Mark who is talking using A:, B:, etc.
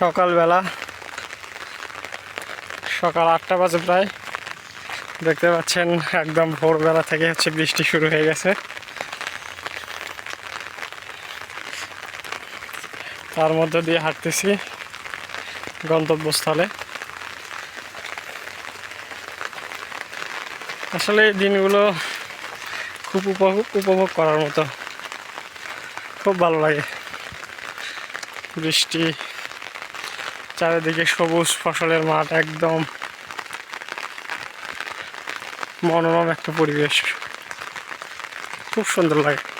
A: সকালবেলা সকাল আটটা বাজে প্রায়। দেখতে পাচ্ছেন, একদম ভোরবেলা থেকে হচ্ছে বৃষ্টি শুরু হয়ে গেছে। তার মধ্যে দিয়ে হাঁটতেছি গন্তব্যস্থলে। আসলে এই দিনগুলো খুব উপভোগ উপভোগ করার মতো। খুব ভালো লাগে। বৃষ্টি চারিদিকে সবুজ ফসলের মাঠ একদম মনোরম একটা পরিবেশ। খুব সুন্দর লাগে।